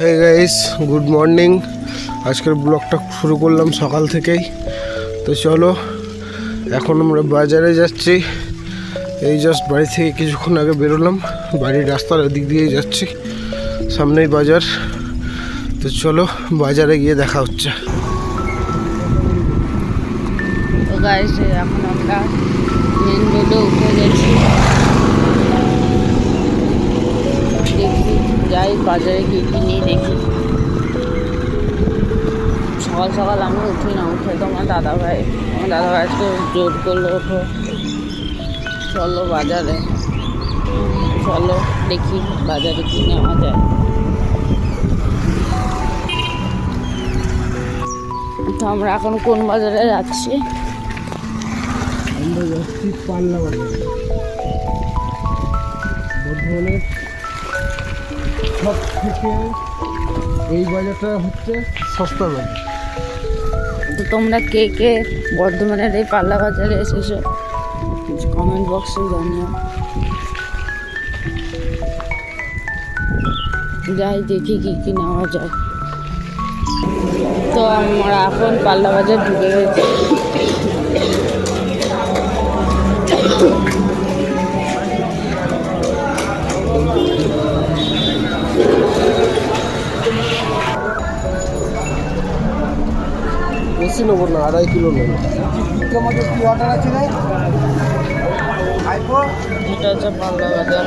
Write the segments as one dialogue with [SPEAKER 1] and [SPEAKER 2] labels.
[SPEAKER 1] Hey guys good morning আজকের ব্লগটা শুরু করলাম সকাল থেকেই। তো চলো, এখন আমরা বাজারে যাচ্ছি। এই জাস্ট বাড়ি থেকে কিছুক্ষণ আগে বেরোলাম। বাড়ির রাস্তার দিক দিয়েই যাচ্ছি, সামনেই বাজার। তো চলো, বাজারে গিয়ে দেখা হচ্ছে।
[SPEAKER 2] এখন আমরা উঠে গেছি। বাজারে গিয়ে কিনি দেখি? সকাল সকাল আমি উঠি না, উঠে তো আমার দাদা ভাই, আমার দাদা ভাই আজকে জোর করল ওঠো। চলো বাজারে। চলো দেখি বাজারে কি নেওয়া যায়। তো আমরা এখন কোন বাজারে যাচ্ছি?
[SPEAKER 1] আমরা যাচ্ছি পাল্লা বাজার। সব থেকে এই বাজারটা হচ্ছে সস্তা বাজার।
[SPEAKER 2] তো তোমরা কে কে বর্ধমানের এই পাল্লা বাজারে এসেছ কমেন্ট বক্সে জানিও। যাই দেখি কি কি নেওয়া যায়। তো আমরা এখন পাল্লা বাজার ঢুকে গেছি।
[SPEAKER 1] বেশি নেব না আড়াই কিলো নেব।
[SPEAKER 2] এটা হচ্ছে পাল্লা বাজার।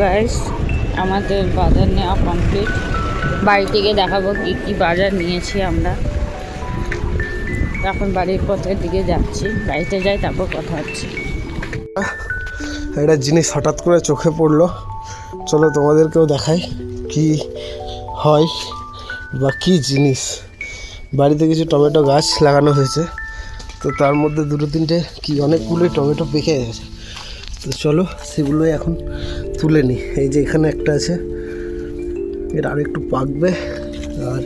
[SPEAKER 2] গাইস আমাদের বাজার নেওয়া কমপ্লিট বাড়ি থেকে দেখাবো কি কি বাজার নিয়েছি আমরা। এখন বাড়ির পথের দিকে যাচ্ছি। বাড়িতে যাই, তারপর কথা হচ্ছে।
[SPEAKER 1] একটা জিনিস হঠাৎ করে চোখে পড়ল। চলো তোমাদেরকেও দেখাই কি হয় বা কি জিনিস। বাড়িতে কিছু টমেটো গাছ লাগানো হয়েছে। তো তার মধ্যে দুটো তিনটে কি অনেকগুলোই টমেটো পেকে গেছে। তো চলো সেগুলোই এখন তুলে নিই। এই যে এখানে একটা আছে। এটা আর একটু পাকবে। আর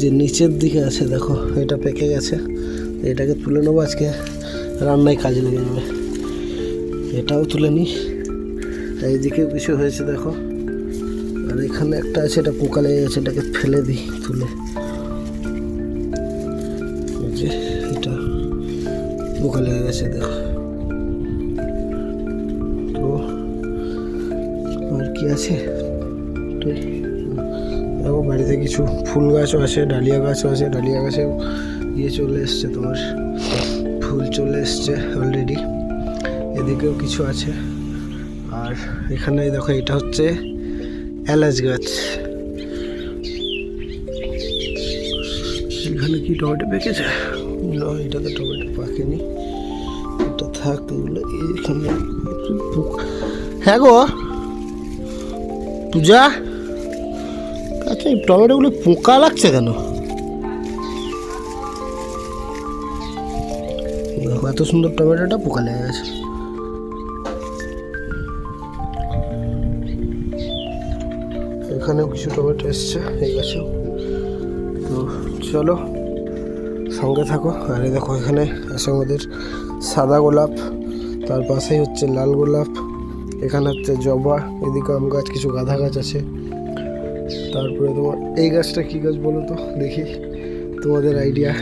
[SPEAKER 1] যে নিচের দিকে আছে, দেখো, এটা পেকে গেছে। এটাকে তুলে নেব আজকে। রান্নায় কাজে লেগে যাবে। এটাও তুলে নিই এইদিকেও কিছু হয়েছে, দেখো। আর এখানে একটা আছে, এটা পোকা লেগে গেছে এটাকে ফেলে দিই তুলে। যে, এটা পোকা লেগে গেছে, দেখো। তো, আর কি আছে? দেখো, বাড়িতে কিছু ফুল গাছও আছে, ডালিয়া গাছও আছে, ডালিয়া গাছেও ইয়ে চলে এসছে তোমার। ফুল চলে এসছে অলরেডি এদিকেও কিছু আছে। আর এখানে দেখো, এটা হচ্ছে এলাচ গাছ। এখানে কি টমেটো পেকেছে? না, এটাতে টমেটো পাকেনি। এটা থাক এগুলো এইখানে পোক- হ্যাঁ গো। পূজা? আচ্ছা এই টমেটোগুলো পোকা লাগছে কেন? দেখো, এত সুন্দর টমেটোটা পোকা লেগে গেছে। এখানেও কিছু টমেটো এসছে, এই গাছেও তো চলো, সঙ্গে থাকো। আর দেখো, এখানে আছে আমাদের সাদা গোলাপ, তার পাশেই হচ্ছে লাল গোলাপ, এখানে হচ্ছে জবা, এদিকে আম গাছ, কিছু গাঁদা গাছ আছে। তারপরে তোমার, এই গাছটা কী গাছ বলো তো? দেখি, তোমাদের আইডিয়া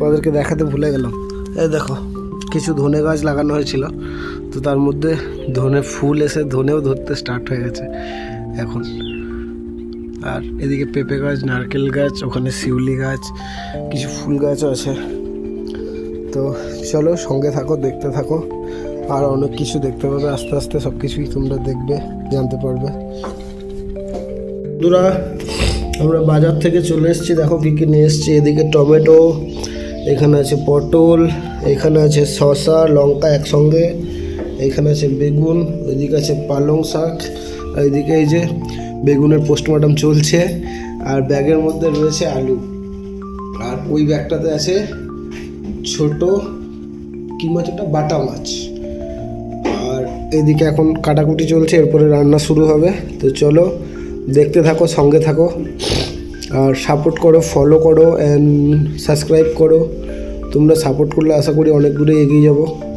[SPEAKER 1] তোমাদেরকে দেখাতে ভুলে গেলাম। এই দেখো, কিছু ধনে গাছ লাগানো হয়েছিল। তো তার মধ্যে ধনে ফুল এসে ধনেও ধরতে স্টার্ট হয়ে গেছে এখন। আর এদিকে পেঁপে গাছ, নারকেল গাছ, ওখানে শিউলি গাছ, কিছু ফুল গাছও আছে। তো চলো সঙ্গে থাকো, দেখতে থাকো। আর অনেক কিছু দেখতে পাবে, আস্তে আস্তে সব কিছুই তোমরা দেখবে, জানতে পারবে। বন্ধুরা, আমরা বাজার থেকে চলে এসেছি। দেখো কী কী নিয়ে এসেছি। এদিকে টমেটো এখানে আছে পটল, এখানে আছে শসা, লঙ্কা একসঙ্গে, এখানে আছে বেগুন ওইদিকে আছে পালং শাক এদিকে এই যে বেগুনের পোস্টমর্টম চলছে, আর ব্যাগের মধ্যে রয়েছে আলু। আর ওই ব্যাগটাতে আছে ছোট কি মাছ ওটা? বাটা মাছ। আর এদিকে এখন কাটাকুটি চলছে, এরপরে রান্না শুরু হবে। তো চলো, দেখতে থাকো, সঙ্গে থাকো। আর সাপোর্ট করো ফলো করো অ্যান্ড সাবস্ক্রাইব করো। তোমরা সাপোর্ট করলে আশা করি অনেক দূরে এগিয়ে যাব।